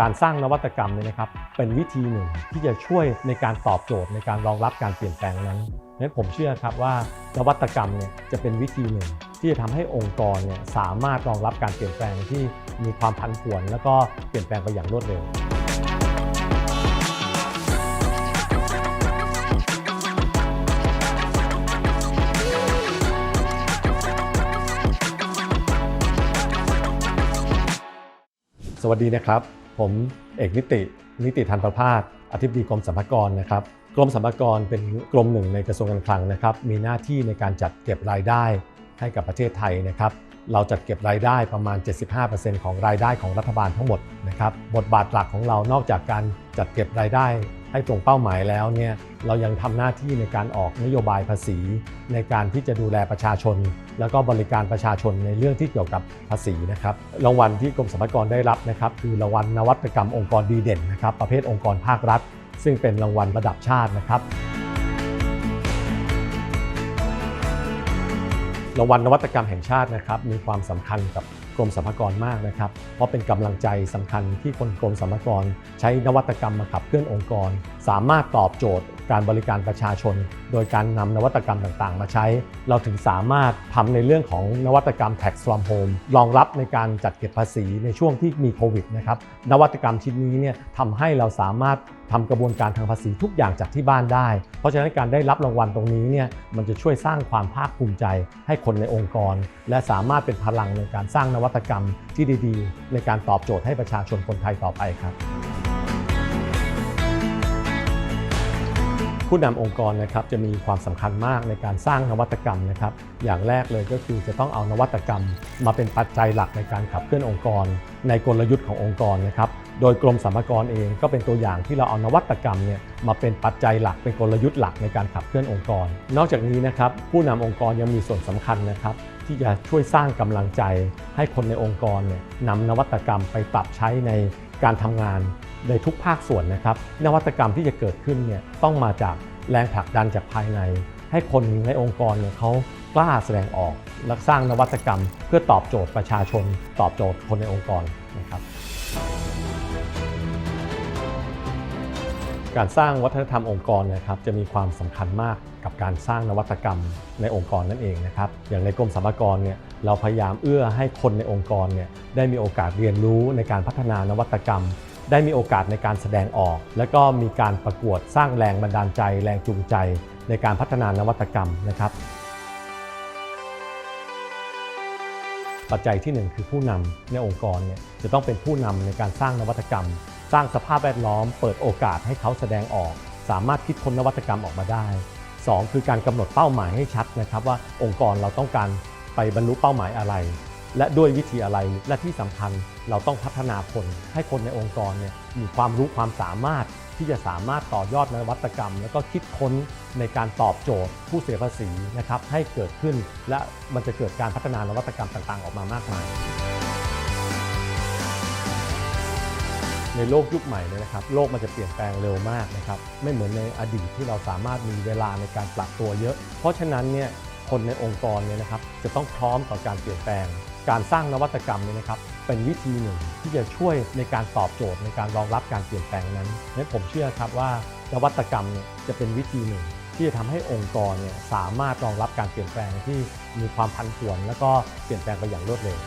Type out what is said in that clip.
การสร้างนวัตกรรมเนี่ยนะครับ เป็นวิธีหนึ่งที่จะช่วยในการตอบโจทย์ในการรองรับการเปลี่ยนแปลงนั้นนั้นผมเชื่อครับว่านวัตกรรมเนี่ยจะเป็นวิธีหนึ่ง ที่จะทำให้องค์กรเนี่ยสามารถรองรับการเปลี่ยนแปลงที่มีความผันผวน แล้วก็เปลี่ยนแปลงไปอย่างรวดเร็วสวัสดีนะครับ ผมเอกนิติ นิติทันประภาสอธิบดีกรมสรรพากรนะครับกรมสรรพากรเป็นกรมหนึ่งในกระทรวงการคลังนะครับ มีหน้าที่ในการจัดเก็บรายได้ให้กับประเทศไทยนะครับ เราจัดเก็บรายได้ประมาณ 75%ของรายได้ของรัฐบาลทั้งหมดนะครับ บทบาทหลักของเรานอกจากการจัดเก็บรายได้ ให้ตรงเป้าหมายแล้วเนี่ยเรายังทำหน้าที่ในการออกนโยบายภาษี ในการที่จะดูแลประชาชน แล้วก็บริการประชาชนในเรื่องที่เกี่ยวกับภาษีนะครับรางวัลที่กรมสรรพากรได้รับนะครับ คือรางวัลนวัตกรรมองค์กรดีเด่นนะครับประเภทองค์กรภาครัฐ ซึ่งเป็นรางวัลระดับชาตินะครับรางวัลนวัตกรรมแห่งชาตินะครับมีความสำคัญกับกรมสรรพากรมากนะครับ เพราะเป็นกำลังใจสำคัญที่คนกรมสรรพากร ใช้นวัตกรรมมาขับเคลื่อนองค์กร สามารถตอบโจทย์การบริการประชาชน โดยการนำนวัตกรรมต่างๆ มาใช้ เราถึงสามารถทำในเรื่องของนวัตกรรม tax from home รองรับในการจัดเก็บภาษีในช่วงที่มีโควิดนะครับนวัตกรรมชิ้นนี้เนี่ยทำให้เราสามารถทำกระบวนการทางภาษีทุกอย่างจากที่บ้านได้ เพราะฉะนั้นการได้รับรางวัลตรงนี้เนี่ยมันจะช่วยสร้างความภาคภูมิใจให้คนในองค์กร และสามารถเป็นพลังในการสร้างนวัตกรรมที่ดีๆ ในการตอบโจทย์ให้ประชาชนคนไทยต่อไปครับ ผู้นำองค์กรนะครับจะมีความสำคัญมากในการสร้างนวัตกรรมนะครับ อย่างแรกเลยก็คือจะต้องเอานวัตกรรม มาเป็นปัจจัยหลักในการขับเคลื่อนองค์กร ในกลยุทธ์ขององค์กรนะครับโดยกรมสรรพากรเองก็เป็นตัวอย่างที่เราเอานวัตกรรมเนี่ยมาเป็นปัจจัยหลักเป็นกลยุทธ์หลักในการขับเคลื่อนองค์กร นอกจากนี้นะครับผู้นำองค์กรยังมีส่วนสำคัญนะครับที่จะช่วยสร้างกำลังใจ ให้คนในองค์กรเนี่ยนำนวัตกรรมไปปรับใช้ในการทำงานในทุกภาคส่วนนะครับ นวัตกรรมที่จะเกิดขึ้นเนี่ยต้องมาจากแรงผลักดันจากภายใน ให้คนในองค์กรเนี่ยเขากล้าแสดงออก และสร้างนวัตกรรม เพื่อตอบโจทย์ประชาชน ตอบโจทย์คนในองค์กรนะครับ การสร้างวัฒนธรรมองค์กรนะครับจะมีความสำคัญมากกับการสร้างนวัตกรรมในองค์กรนั่นเองนะครับอย่างในกรมสรรพากรเนี่ยเราพยายามเอื้อให้คนในองค์กรเนี่ยได้มีโอกาสเรียนรู้ในการพัฒนานวัตกรรม ได้มีโอกาสในการแสดงออก และก็มีการประกวดสร้างแรงบันดาลใจ แรงจูงใจ ในการพัฒนานวัตกรรมนะครับ ปัจจัยที่หนึ่งคือผู้นำในองค์กรเนี่ยจะต้องเป็นผู้นำในการสร้างนวัตกรรม สร้างสภาพแวดล้อม เปิดโอกาสให้เขาแสดงออก สามารถคิดค้นนวัตกรรมออกมาได้ 2 คือการกำหนดเป้าหมายให้ชัดนะครับว่าองค์กรเราต้องการไปบรรลุเป้าหมายอะไร และด้วยวิธีอะไรและที่สำคัญเราต้องพัฒนาคนให้คนในองค์กรเนี่ยมีความรู้ความสามารถที่จะสามารถต่อยอดนวัตกรรม แล้วก็คิดค้นในการตอบโจทย์ ผู้เสียภาษีนะครับให้เกิดขึ้น และมันจะเกิดการพัฒนานวัตกรรมต่างๆ ออกมามากมาย ในโลกยุคใหม่เนี่ยนะครับโลกมันจะเปลี่ยนแปลงเร็วมากนะครับไม่เหมือนในอดีตที่เราสามารถมีเวลาในการปรับตัวเยอะ เพราะฉะนั้นเนี่ยคนในองค์กรเนี่ยนะครับจะต้องพร้อมต่อการเปลี่ยนแปลง การสร้างนวัตกรรมเนี่ยนะครับเป็นวิธีหนึ่งที่จะช่วยในการตอบโจทย์ในการรองรับการเปลี่ยนแปลงนั้นนั้นผมเชื่อครับว่านวัตกรรมเนี่ยจะเป็นวิธีหนึ่ง ที่จะทำให้องค์กรเนี่ยสามารถรองรับการเปลี่ยนแปลงที่มีความพันผวน แล้วก็เปลี่ยนแปลงไปอย่างรวดเร็ว